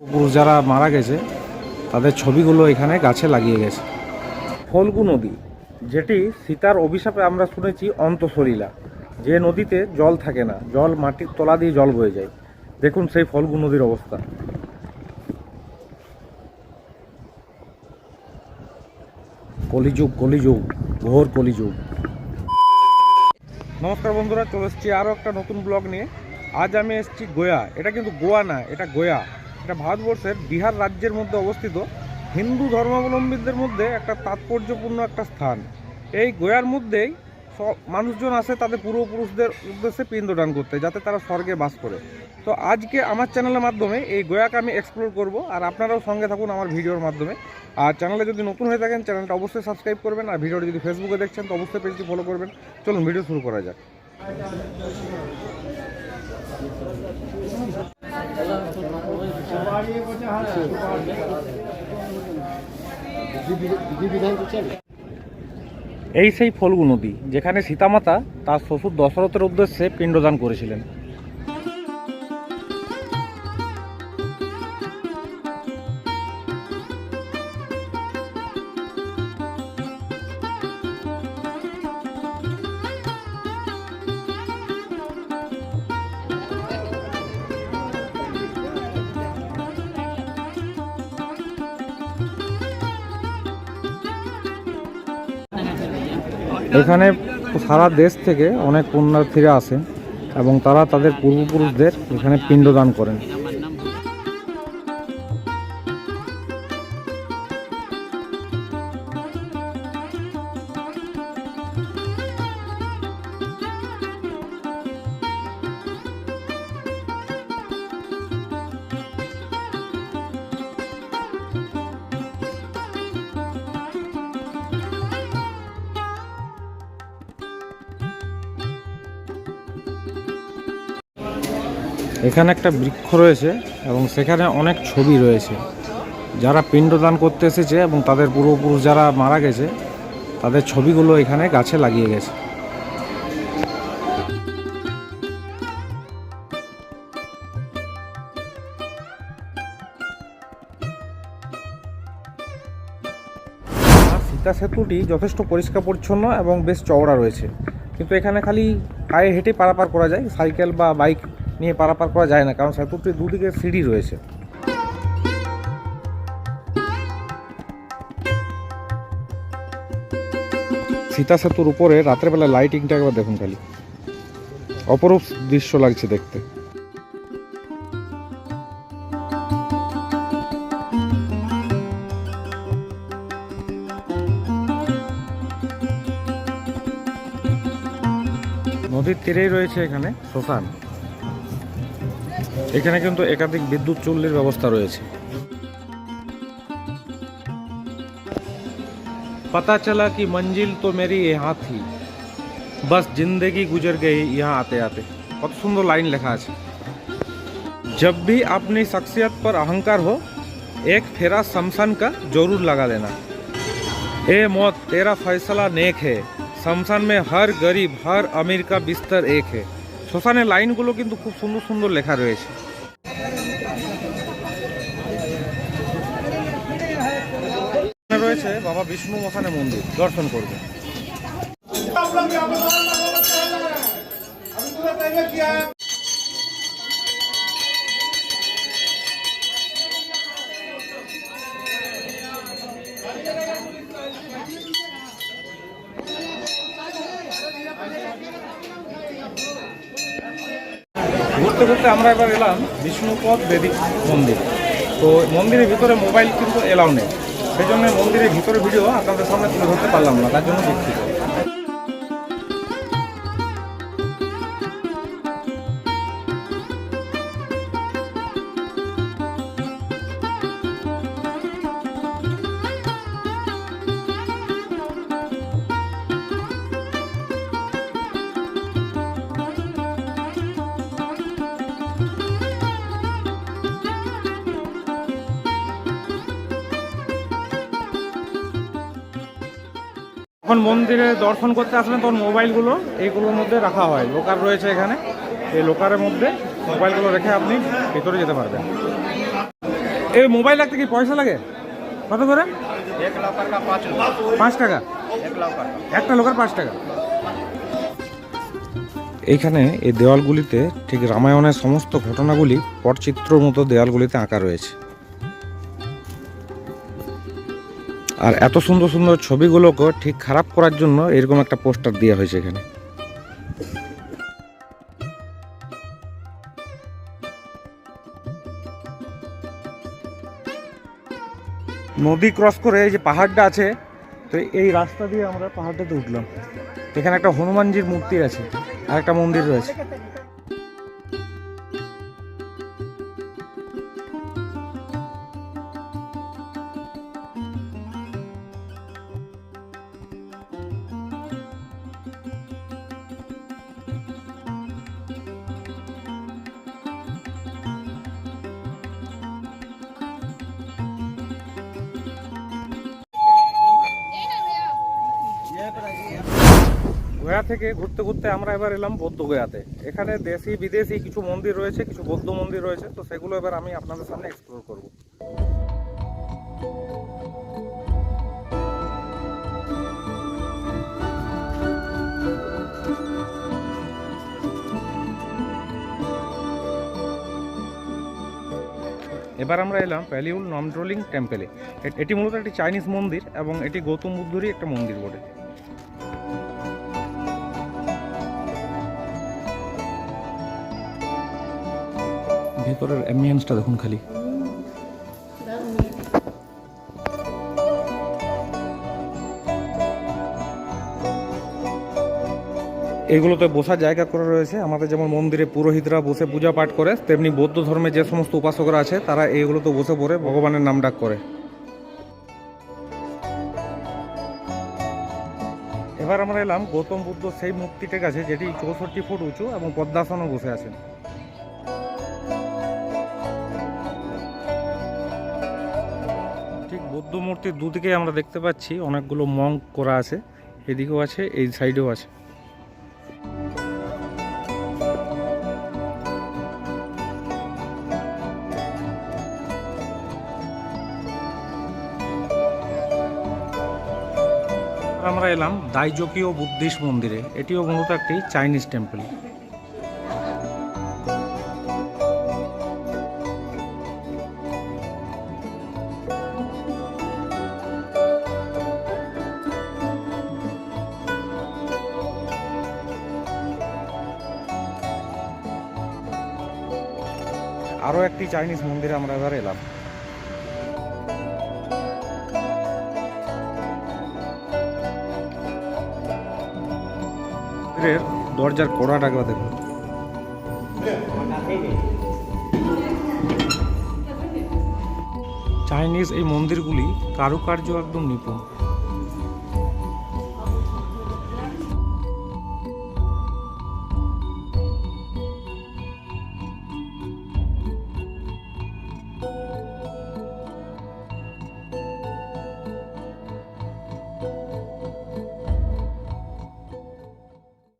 পুরুষ যারা মারা গেছে, তাদের ছবিগুলো এখানে গাছে লাগিয়ে গেছে। ফল্গু নদী, যেটি সীতার অভিশাপে আমরা শুনেছি অন্তঃসলীলা, যে নদীতে জল থাকে না, জল মাটির তলা দিয়ে জল বয়ে যায়। দেখুন সেই ফলগু নদীর অবস্থা। কলিযুগ কলিযুগ, ঘোর কলিযুগ। নমস্কার বন্ধুরা, চলে এসেছি আরও একটা নতুন ব্লগ নিয়ে। আজ আমি এসেছি গোয়া। এটা কিন্তু গোয়া না, এটা গোয়া। এটা ভারতবর্ষের বিহার রাজ্যের মধ্যে অবস্থিত। হিন্দু ধর্মাবলম্বীদের মধ্যে একটা তাৎপর্যপূর্ণ একটা স্থান। এই গোয়ার মধ্যেই সব মানুষজন আসে তাদের পূর্বপুরুষদের উদ্দেশ্যে পিণ্ডদান করতে, যাতে তারা স্বর্গে বাস করে। তো আজকে আমার চ্যানেলের মাধ্যমে এই গোয়াকে আমি এক্সপ্লোর করব, আর আপনারাও সঙ্গে থাকুন আমার ভিডিওর মাধ্যমে। আর চ্যানেলে যদি নতুন হয়ে থাকেন চ্যানেলটা অবশ্যই সাবস্ক্রাইব করবেন, আর ভিডিওটা যদি ফেসবুকে দেখছেন, তো অবশ্যই পেজটি ফলো করবেন। চলুন ভিডিও শুরু করা যাক। এই সেই ফলগুনদী যেখানে সীতামাতা তার শ্বশুর দশরথের উদ্দেশ্যে পিণ্ডদান করেছিলেন। এখানে সারা দেশ থেকে অনেক পুণ্যার্থীরা আসেন এবং তারা তাদের পূর্বপুরুষদের এখানে পিণ্ডদান করেন। এখানে একটা বৃক্ষ রয়েছে এবং সেখানে অনেক ছবি রয়েছে। যারা পিণ্ডদান করতে এসেছে এবং তাদের পূর্বপুরুষ যারা মারা গেছে, তাদের ছবিগুলো এখানে গাছে লাগিয়ে গেছে। সীতা সেতুটি যথেষ্ট পরিষ্কার পরিচ্ছন্ন এবং বেশ চওড়া রয়েছে। কিন্তু এখানে খালি পায়ে হেঁটে পারাপার করা যায়, সাইকেল বা বাইক নিয়ে পারাপার করা যায় না, কারণ সেতুটির দুদিকে সিঁড়ি রয়েছে। সীতা সেতুর উপরে রাতের বেলা লাইটিংটা একবার দেখুন খালি। অপরূপ দৃশ্য লাগছে দেখতে। নদীর তীরেই রয়েছে এখানে শ্মশান। এখানে কিন্তু একাধিক বিদ্যুৎ চুল্লির ব্যবস্থা রয়েছে पता चला कि मंजिल तो मेरी यहाँ थी बस जिंदगी गुजर गई यहाँ आते आते কত সুন্দর লাইন লেখা আছে जब भी अपनी शख्सियत पर अहंकार हो एक फेरा शमशान का जरूर लगा लेना ए मौत तेरा फैसला नेक है শমশান में हर गरीब हर अमीर का बिस्तर एक है শ্মশানের লাইনগুলো কিন্তু খুব সুন্দর সুন্দর লেখা রয়েছে। রয়েছে বাবা বিষ্ণু মশানের মন্দির, দর্শন করবে। ঘুরতে ঘুরতে আমরা এবার এলাম বিষ্ণুপদ বেদিক মন্দির। তো মন্দিরের ভিতরে মোবাইল কিন্তু এলাও নেই। সেই জন্য মন্দিরের ভিতরে ভিডিও আপনাদের সামনে তুলে ধরতে পারলাম না, তার জন্য দুঃখিত যখন মন্দিরে দর্শন করতে আসবেন তখন মোবাইলগুলো এইগুলোর মধ্যে রাখা হয়। লোকার রয়েছে এখানে। এই লোকারের মধ্যে মোবাইলগুলো রেখে আপনি ভেতরে যেতে পারবেন। এই মোবাইল রাখতে কি পয়সা লাগে? কত করে? পাঁচ টাকা? একটা লোকার পাঁচ টাকা। এইখানে এই দেওয়ালগুলিতে ঠিক রামায়ণের সমস্ত ঘটনাগুলি পটচিত্র মতো দেওয়ালগুলিতে আঁকা রয়েছে। আর এত সুন্দর সুন্দর ছবিগুলোকে ঠিক খারাপ করার জন্য এরকম একটা পোস্টার দেওয়া হয়েছে এখানে। নদী ক্রস করে এই যে পাহাড়টা আছে, তো এই রাস্তা দিয়ে আমরা পাহাড়টাতে উঠলাম। এখানে একটা হনুমানজির মূর্তি আছে আর একটা মন্দির রয়েছে। গয়া থেকে ঘুরতে ঘুরতে আমরা এবার এলাম বৌদ্ধ গয়াতে। এখানে দেশি, বিদেশি কিছু মন্দির রয়েছে, কিছু বৌদ্ধ মন্দির রয়েছে, তো সেগুলো এবার আমি আপনাদের সামনে এক্সপ্লোর করব। এবার আমরা এলাম প্যালিউল নমড্রোলিং টেম্পেলে। এটি মূলত একটি চাইনিজ মন্দির এবং এটি গৌতম বুদ্ধরই একটা মন্দির বটে। অ্যাম্বিয়েন্সটা দেখুন খালি। এগুলোতে বসার জায়গা করে রয়েছে। আমাদের যেমন মন্দিরে পুরোহিতরা বসে পূজা পাঠ করে, তেমনি বৌদ্ধ ধর্মে যে সমস্ত উপাসকরা আছে, তারা এইগুলোতে বসে পড়ে ভগবানের নাম ডাক করে। এবার আমরা এলাম গৌতম বুদ্ধ সেই মূর্তিটার কাছে, যেটি চৌষট্টি ফুট উঁচু এবং পদ্মাসনও বসে আছেন। ঠিক বৌদ্ধ মূর্তির দুদিকে আমরা দেখতে পাচ্ছি, অনেকগুলো মঙ্ক করা আছে, এদিকেও আছে, এই সাইডেও আছে। আমরা এলাম দাইজকীয় বুদ্ধিস্ট মন্দিরে, এটিও মূলত একটি চাইনিজ টেম্পল আরও একটি চাইনিজ মন্দিরে আমরা এবার এলাম। দরজার কড়াটা একবার দেখুন। চাইনিজ এই মন্দিরগুলি কারুকার্য একদম নিপুণ।